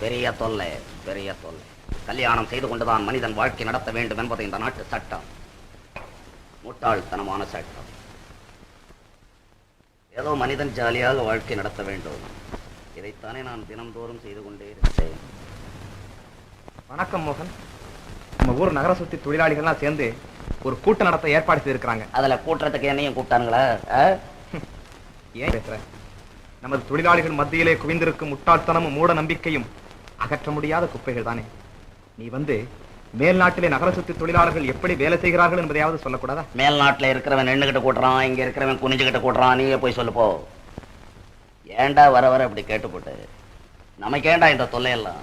பெரிய தொல்லை பெரிய தொல்லை. கல்யாணம் செய்து கொண்டுதான் மனிதன் வாழ்க்கை நடத்த வேண்டும் என்பது இந்த நாட்டு சட்டம். முட்டாள்தனமான சட்டம். ஏதோ மனிதன் ஜாலியாக வாழ்க்கை நடத்த வேண்டும். இதைத்தானே நான் தினம்தோறும் செய்து கொண்டே இருக்கிறேன் வணக்கம் மோகன். நம்ம ஊர் நகர சுத்தி தொழிலாளிகள்லாம் சேர்ந்து ஒரு கூட்டம் நடத்த ஏற்பாடு செய்திருக்கிறாங்க. அதுல கூட்டுறதுக்கு என்னையும் கூப்பிட்டானுங்களா? ஏன் பேசுற? நமது தொழிலாளிகள் மத்தியிலே குவிந்திருக்கும் முட்டாள்தனமும் மூட நம்பிக்கையும் அகற்ற முடியாத குப்பைகள் தானே? நீ வந்து மேல்நாட்டிலே நகர சுத்தி தொழிலாளர்கள் எப்படி வேலை செய்கிறார்கள் என்பதையாவது சொல்லக்கூடாதா? மேல்நாட்டில் இருக்கிறவன் நின்றுகிட்ட கூட்டுறான் இங்க இருக்கிறவன் குனிஞ்சுகிட்டு கூட்டுறான் நீயே போய் சொல்லப்போ ஏண்டா ஏன்டா வர வர அப்படி கேட்டுப்போட்டு? நமக்கு ஏன்டா இந்த தொல்லையெல்லாம்?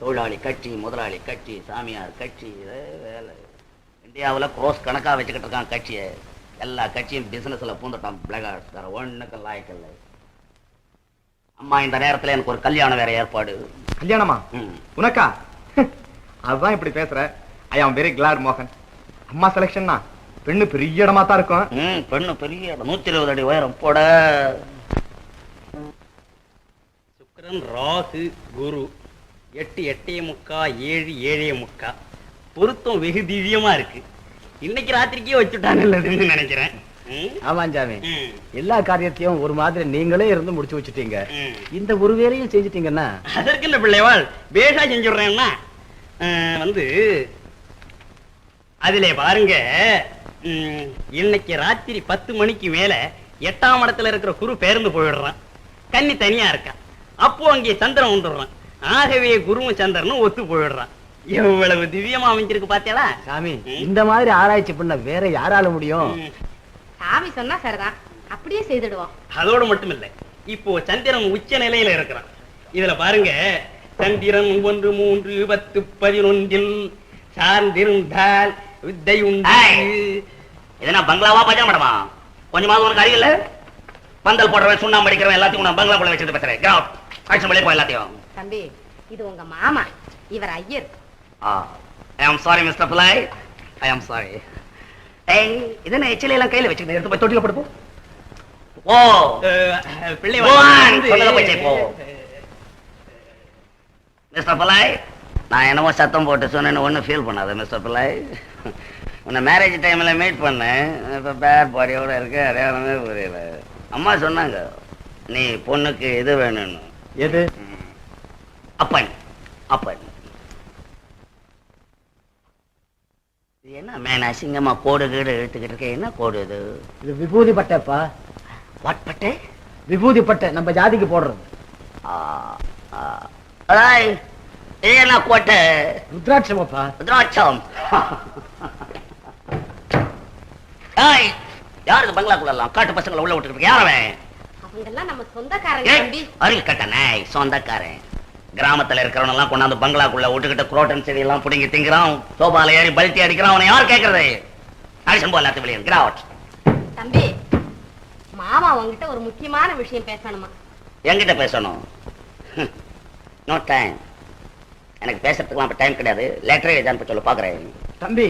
தொழிலாளி கட்சி முதலாளி கட்சி சாமியார் கட்சி வேலை. இந்தியாவில் க்ரோஸ் கணக்காக வச்சுக்கிட்டு இருக்கான் கட்சியை. எல்லா கட்சியும் பிஸ்னஸில் பூந்துட்டான் பிளகாஸ் வேற ஒன்றுக்கு லாய்க்கில்லை அம்மா இந்த நேரத்தில் எனக்கு ஒரு கல்யாணம் வேற ஏற்பாடு. கல்யாணமா. உனக்கா? அதுதான் இப்படி பேசுற. ஐ ஆம் வெரி கிளாட் மோகன். அம்மா செலக்ஷன்னா பெண்ணு பெரிய இடமா தான் இருக்கும். பெண்ணு பெரிய இடம். நூத்தி இருபது அடி உயரம். போட. சுக்கிரன் ராகு குரு. எட்டு எட்டே முக்கா ஏழு ஏழே முக்கா. பொருத்தம் வெகு திவ்யமா இருக்கு. இன்னைக்கு ராத்திரிக்கே வச்சுட்டாங்கன்னு நினைக்கிறேன். ம்? ஆமாஞ்சாமி ம், எல்லா காரியத்தையும் ஒரு மாதிரி நீங்களே இருந்து முடிச்சு வச்சுட்டீங்க. இந்த ஒரு வேலையும் செஞ்சுட்டீங்கன்னா? அதற்கு என்ன பிள்ளைவாள் பேஷா செஞ்சுடுறேன்னா வந்து அதிலே பாருங்க இன்னைக்கு ராத்திரி பத்து மணிக்கு மேல எட்டாம் இடத்துல இருக்கிற குரு பேருந்து போயிடுறான். கன்னி தனியா இருக்கான் அப்போ அங்கே சந்திரன் வந்துடுறான். ஆகவே குருவும் சந்திரனும் ஒத்து போயிடுறான். எவ்வளவு திவ்யமா அமைஞ்சிருக்கு பாத்தியாளா? சாமி. இந்த மாதிரி ஆராய்ச்சி பண்ண வேற யாரால முடியும். சாமி சொன்னா சரிதான். அப்படியே செய்துடுவோம். அதோடு மட்டும் இல்ல இப்போ சந்திரன் உச்ச நிலையில இருக்கிறான். இதுல பாருங்க சந்திரன் ஒன்று மூன்று பத்து பதினொன்றில் சார்ந்திருந்தால் வித்தை உண்டு. இதனா பங்களாவா பஜனை மடமா? கொஞ்சமாவது உனக்கு அறிவில்ல? பந்தல் போடுறவன் சுண்ணாம்பு அடிக்கிறவன் எல்லாத்தையும் நான் பங்களா போல வச்சுட்டு பேசுறேன் வெளியே எல்லாத்தையும். தம்பி இது உங்க மாமா. இவர் ஐயர். ஐ ஆம் சாரி மிஸ்டர் பிள்ளை ஐ ஆம் சாரி இது என்ன எச்சில எல்லாம் கையில வச்சுக்கிட்டு எடுத்து போய் தொட்டில போடு போ. ஓ பிள்ளை போய் போ. மிஸ்டர் நான் என்னமோ சத்தம் போட்டு சொன்னேன்னு ஒன்றும் ஃபீல் பண்ணாத மிஸ்டர் பிள்ளை. உன்னை மேரேஜ் டைமில் மீட் பண்ணேன். இப்போ பேட் பாடியோட இருக்க அடையாளமே புரியல. அம்மா சொன்னாங்க நீ பொண்ணுக்கு இது வேணும்னு. எது? அப்பன் அப்பன் இது என்ன மேன் அசிங்கமா கோடு கீடு இழுத்துக்கிட்டு இருக்க என்ன கோடு இது? இது விபூதி பட்டைப்பா. வாட் பட்டு? விபூதி பட்டை நம்ம ஜாதிக்கு போடுறது. ஆ, ஆ. அடாய், இது என்ன கோட்டை? ருத்ராட்சமப்பா. ருத்ராட்சம். ஏய் யார் இது பங்களாக்குள்ள காட்டு பசங்களை உள்ள விட்டுக்கிட்டு யார் அவன்? நம்ம சொந்தக்காரங்க அருள் கட்ட நாய் சொந்தக்காரன். கிராமத்துல இருக்கிறவன் எல்லாம் கொண்டாந்து பங்களாக்குள்ள விட்டுக்கிட்டு குரோட்டன் செடி எல்லாம் புடிங்கி திங்கிறான். சோபால ஏறி பல்ட்டி அடிக்கிறான். அவனை யார் கேட்கறது அடிஷன் போ எல்லாத்தையும் வெளியே கிராவட் தம்பி மாமா உங்ககிட்ட ஒரு முக்கியமான விஷயம் பேசணுமா? என்கிட்ட பேசணும்? நோ டைம் எனக்கு பேசுறதுக்குலாம் அப்ப டைம் கிடையாது. லெட்டர் எழுதி அனுப்ப சொல்ல பாக்குறேன். தம்பி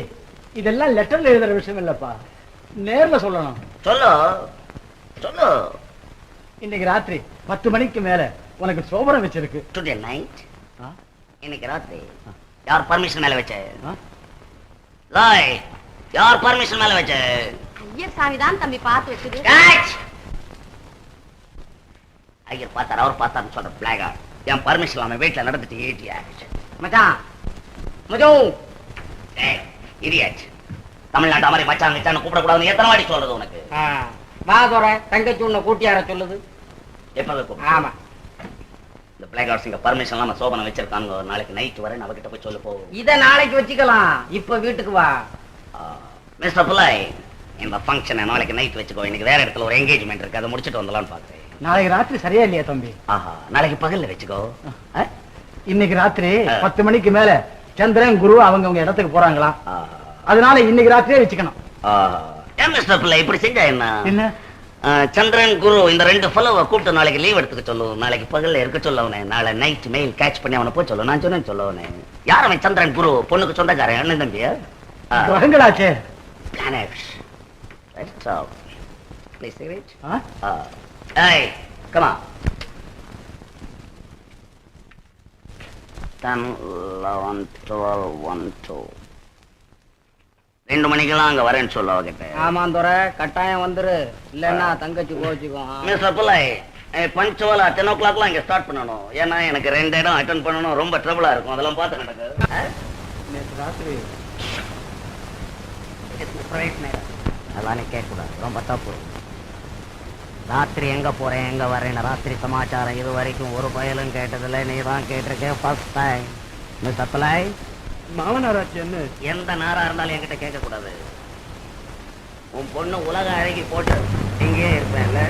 இதெல்லாம் லெட்டர்ல எழுதுற விஷயம் இல்லப்பா. நேர்ல சொல்லணும். சொல்லு. சொல்லு. இன்னைக்கு ராத்திரி பத்து மணிக்கு மேல உனக்கு சோபனம் வச்சிருக்கு. Today night? இன்னைக்கு ராத்திரி யார் பர்மிஷன் மேல வச்ச? லாய் யார் பர்மிஷன் மேல வச்ச? ஐயர் சாமி தான் தம்பி பார்த்து வச்சது! ஐயர் பார்த்தார் அவர் பார்த்தாருன்னு சொல்ற பிளாகா என் பர்மிஷன் இல்லாம வீட்டுல நடந்துட்டு ஏட்டி ஆச்சு மச்சான் மஜோ இடியாச்சு தமிழ்நாட்டு மாதிரி மச்சான் மச்சான் கூப்பிடக்கூடாதுன்னு எத்தனை வாட்டி சொல்றது உனக்கு? வா தோற தங்கச்சி உன்னை கூட்டியார சொல்லுது. கூப்பிடு ஆமா. பர்மிஷன் சோபனை வச்சிருக்காங்க. ஒரு நாளைக்கு நைட் வரேன் அவகிட்ட போய் சொல்லு போ இத நாளைக்கு வச்சுக்கலாம். இப்ப வீட்டுக்கு வா. மிஸ்டர் புலை இந்த ஃபங்க்ஷனை நாளைக்கு நைட் வச்சுக்கோ. இன்னைக்கு வேற இடத்துல ஒரு என்கேஜ்மெண்ட் இருக்கு. அதை முடிச்சிட்டு வந்துடலாம்னு பாக்குறேன் நாளைக்கு ராத்திரி சரியா இல்லையா தம்பி? ஆஹா நாளைக்கு பகல்ல வச்சுக்கோ? இன்னைக்கு ராத்திரி. பத்து மணிக்கு மேல சந்திரன் குரு அவங்க இடத்துக்கு போறாங்களாம். ஆஹா. அதனால இன்னைக்கு ராத்திரியே வச்சுக்கணும். ஆஹா. ஏன் மிஸ்டர் பிள்ளை இப்படி செஞ்சா என்ன? சந்திரன் குரு இந்த ரெண்டு ஃபெலோவை கூப்பிட்டு நாளைக்கு லீவ் எடுத்துக்க சொல்லு நாளைக்கு பகல்ல இருக்க சொல்ல அவனை நாளை நைட் மெயில் கேட்ச் பண்ணி அவனை போய் சொல்லு நான் சொன்னேன்னு சொல்ல அவனை யார் அவன் சந்திரன் குரு பொண்ணுக்கு சொந்தக்காரன் அண்ணன் தம்பியா கிரகங்களாச்சே planets. Let's talk. Please cigarette? ஆ? Uh, hey, come on. Ten eleven twelve one two ரெண்டு மணிக்கெல்லாம் அங்க வரேன்னு சொல்ல அவகிட்ட. ஆமாம் துறை கட்டாயம் வந்துரு. இல்லைன்னா தங்கச்சி கோச்சுக்கும் மிஸ்டர் பிள்ளை பஞ்சுவலா டென் ஓ கிளாக்லாம் இங்க ஸ்டார்ட் பண்ணணும். ஏன்னா எனக்கு ரெண்டு இடம் அட்டன் பண்ணணும் ரொம்ப ட்ரபிளா இருக்கும். அதெல்லாம் பார்த்து நடக்கு ராத்திரி. அதெல்லாம் நீ கேட்கக்கூடாது. ரொம்ப தப்பு. ராத்திரி எங்க போறேன் எங்க வரேன் ராத்திரி சமாச்சாரம் இது வரைக்கும் ஒரு பயலும் கேட்டதில்ல. நீ தான் கேட்டிருக்க ஃபர்ஸ்ட் டைம் மிஸ்டர் பிள்ளை மாமனாராச்சு என்ன எந்த நாரா இருந்தாலும் என்கிட்ட கேட்க கூடாது உன் பொண்ணு உலக அழகி போட்டு இங்கே இருப்பேன்ல.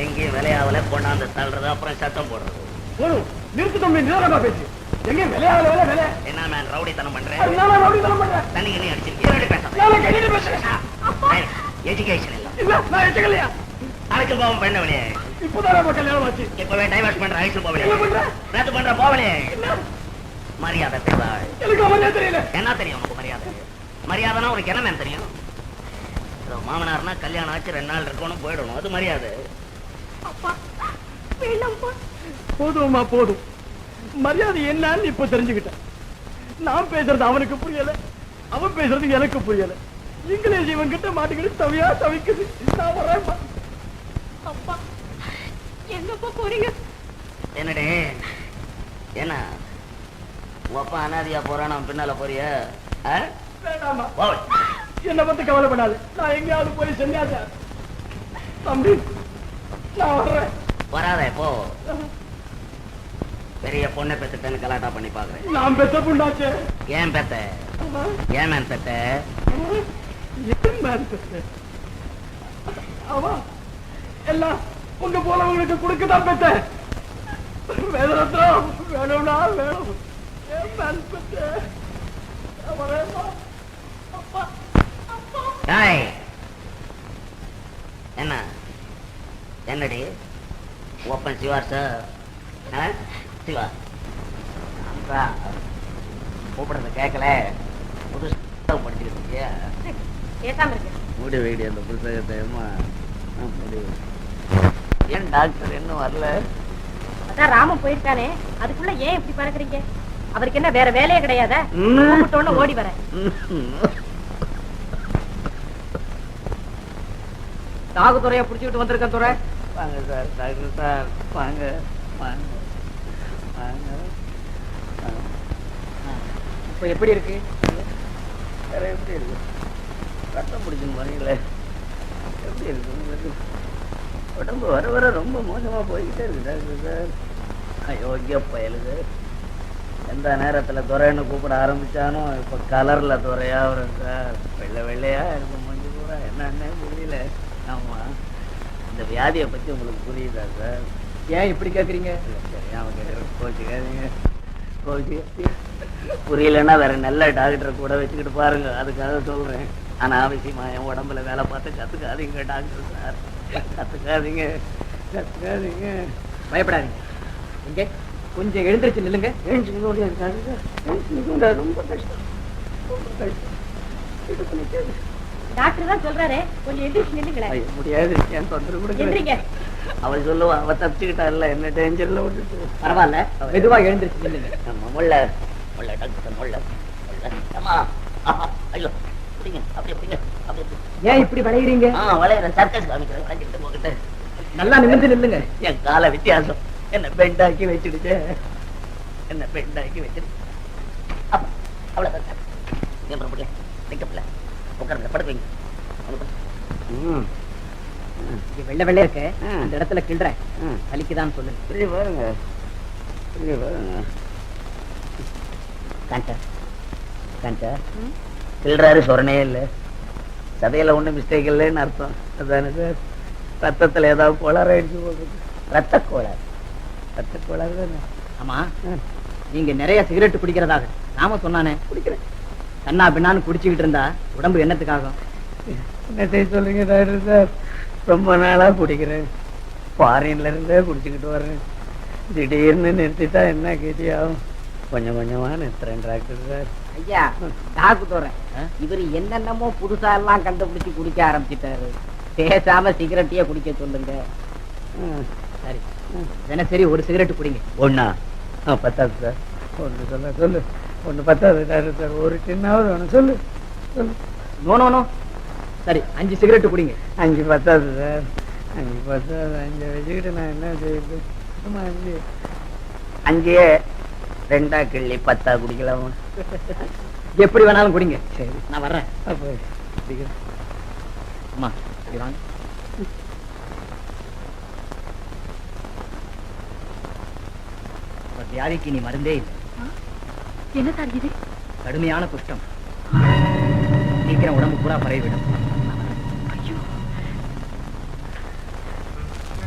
எங்கேயும் விளையாவல கொண்டாந்து தள்ளுறது அப்புறம் சத்தம் போடுறது. போதும் நிறுத்து தம்பி நிதானமா பேசு. எங்க விளையாட வேலை வேலை என்ன மேன் ரவுடித்தனம் பண்றேன் நானா ரவுடித்தனம் பண்றேன் தண்ணி கண்ணி அடிச்சிருக்கேன் பேசுறேன் எஜுகேஷன் இல்ல. நான் எச்சக்கலையா அதுக்கு போவோம் பெண்ணவனே இப்போதான் நம்ம கல்யாணம் ஆச்சு. இப்பவே டைவர்ஸ் பண்ற ஐசு போவலே என்ன பண்ற? நேத்து பண்ற போவலே மரியாதை தேவை. எனக்கு அவனே தெரியல? என்ன தெரியும் உனக்கு மரியாதை? மரியாதைனா உனக்கு என்ன தெரியும்? மாமனார்னா கல்யாணம் ஆச்சு ரெண்டு நாள் இருக்கணும் போயிடணும். அது மரியாதை. போதும்மா போதும். மரியாதை என்னன்னு இப்ப தெரிஞ்சுக்கிட்டேன். நான் பேசுறது அவனுக்கு புரியல. அவன் பேசுறது எனக்கு புரியல. இங்கிலீஷ் இவன் கிட்ட மாட்டிக்கிட்டு தவியா தவிக்குது. நான் வரேன்ப்பா அப்பா எங்கப்பா போறீங்க? என்னடே? என்ன? உன் அப்பா அனாதியா போறான் அவன் பின்னால போறிய? என்னை பத்தி கவலைப்படாது. நான் எங்கேயாவது போய் செஞ்சாத தம்பி நான் வர்றேன். வராதே போ. பெரிய பொண்ணை பெத்துட்டேன்னு கலாட்டா பண்ணி பாக்குறேன். நான் பெத்த புண்ணாச்சே. ஏன் பெத்த? ஏன் மேன் பெத்த? ஏன் மேன் பெத்த? எல்லாம் உங்க போலவங்களுக்கு கொடுக்கதான் பெத்த வேதரத்னம் வேணும்னா வேணும். என்ன? என்னடி? ஓப்பன் சிவார் சார் சிவா. கூப்பிடுறது கேட்கல. புதுசாக படிச்சுக்கிட்டு மூடி வைடி அந்த புத்தகத்தை. ஏன் டாக்டர் இன்னும் வரல? அதான் ராமன் போயிருக்கானே. அதுக்குள்ள ஏன் இப்படி பறக்குறீங்க? அவருக்கு என்ன வேற வேலையே கிடையாதா? ஓடி வரேன். தாகு துறையை பிடிச்சிக்கிட்டு வந்திருக்கேன் துறை வாங்க சார் டாக்டர் சார். வாங்க வாங்க வாங்க இப்போ எப்படி இருக்கு? வேற எப்படி இருக்கு? ரத்தம் பிடிக்கணும் வரீங்களே எப்படி இருக்கு உங்களுக்கு? உடம்பு வர வர ரொம்ப மோசமா போய்கிட்டே இருக்கு டாக்டர் சார். அயோக்கிய பயலுது எந்த நேரத்துல துரைன்னு கூப்பிட ஆரம்பிச்சானோ இப்ப கலர்ல துறையா வரும் சார் வெள்ளை வெள்ளையா இருக்கும் மூஞ்சி பூரா. என்னன்னே புரியல. ஆமா. இந்த வியாதியை பத்தி உங்களுக்கு புரியுதா சார்? ஏன் இப்படி இல்ல, தெரியாம கேட்குறேன் கோச்சுக்காதீங்க கோச்சுக்காதீங்க புரியலன்னா வேற நல்ல டாக்டரை கூட வச்சுக்கிட்டு பாருங்க. அதுக்காக சொல்றேன். ஆனா அவசியமா என் உடம்புல வேலை பார்த்து கத்துக்காதீங்க டாக்டர் சார். கத்துக்காதீங்க. கத்துக்காதீங்க. பயப்படாதீங்க. இங்கே கொஞ்சம் எழுந்திருச்சு நில்லுங்க. எழுந்துக்க முடியாது ரொம்ப கஷ்டம். ரொம்ப. டாக்டர் தான் சொல்றாரு. கொஞ்சம் எந்திரிச்சு நில்லுங்களேன். ஐயோ, முடியாது. என் தொந்தரவு அவள் சொல்லுவா அவ தப்பிச்சுக்கிட்டா இல்ல என்ன டேஞ்சர்ல விட்டுட்டு? பரவாயில்ல. மெதுவா எழுந்திருச்சு நில்லுங்க. நம்ம முள்ள முள்ள டாக்டர் முள்ள முள்ள அம்மா. ஆஹா ஐயோ. பிடிங்க. அப்படி. ஏன் இப்படி விளையிறீங்க? ஆ வளையிற சர்க்கஸ் காமிக்கிறேன். போகிட்டு நல்லா நிமிர்ந்து நில்லுங்க. என் கால வித்தியாசம். என்ன பெண்டாக்கி வச்சுடுச்சு என்ன பெண்டாக்கி வச்சிடு அப்ப அவ்வளவுதான் என் பிள்ளை நிக்கப்பல உட்காருங்க படுப்பீங்க ம் வெள்ளை வெள்ளை இருக்கு ம். அந்த இடத்துல கிள்றேன் ம் வலிக்குதான்னு சொல்லுங்க இப்படி பாருங்க இப்படி பாருங்க காஞ்சா காஞ்சா கிள்றாரு சொரணே இல்லை சதையில ஒண்ணும் மிஸ்டேக் இல்லைன்னு அர்த்தம் அதானே சார் ரத்தத்துல ஏதாவது கோளாறாயிடுச்சு போகுது ரத்த கோளாறு ரத்த கோளாறு தானே ஆமா. நீங்க நிறைய சிகரெட் குடிக்கிறதாக. நாம சொன்னானே. குடிக்கிறேன். கண்ணா பின்னான்னு குடிச்சுக்கிட்டு இருந்தா உடம்பு என்னத்துக்காகும்? என்ன சொல்றீங்க டாக்டர் சார்? ரொம்ப நாளா குடிக்கிறேன். ஃபாரின்ல இருந்தே குடிச்சுக்கிட்டு வர்றேன். திடீர்னு நிறுத்திட்டா என்ன ஆகும் கொஞ்சம் கொஞ்சமா நிறுத்துறேன் டாக்டர் சார். ஐயா தாக்கு தோறேன். இவர் என்னென்னமோ புதுசா எல்லாம் கண்டுபிடிச்சு குடிக்க ஆரம்பிச்சிட்டாரு. பேசாம சிகரெட்டையே குடிக்க சொல்லுங்க. சரி. தினசரி ஒரு சிகரெட் குடிங்க. ஒண்ணா? ஆ பத்தாது சார். ஒன்று சொல்ல சொல்லு. ஒன்று பத்தாது டாக்டர் ஒரு சின்னாவது ஒன்று சொல்லு சொல்லு. No no no. சரி அஞ்சு சிகரெட் குடிங்க. அஞ்சு பத்தாது சார். அஞ்சு பத்தாது அஞ்சு வச்சுக்கிட்டு நான் என்ன செய்யுது சும்மா அஞ்சு அஞ்சே ரெண்டா கிள்ளி பத்தா குடிக்கலாம். எப்படி வேணாலும் குடிங்க. சரி. நான் வர்றேன். அப்போ அம்மா வாங்க. வியாதிக்கு நீ மருந்தே இல்லை. என்ன சார் இது? கடுமையான குஷ்டம் சீக்கிரம் உடம்பு பூரா பரவிவிடும்.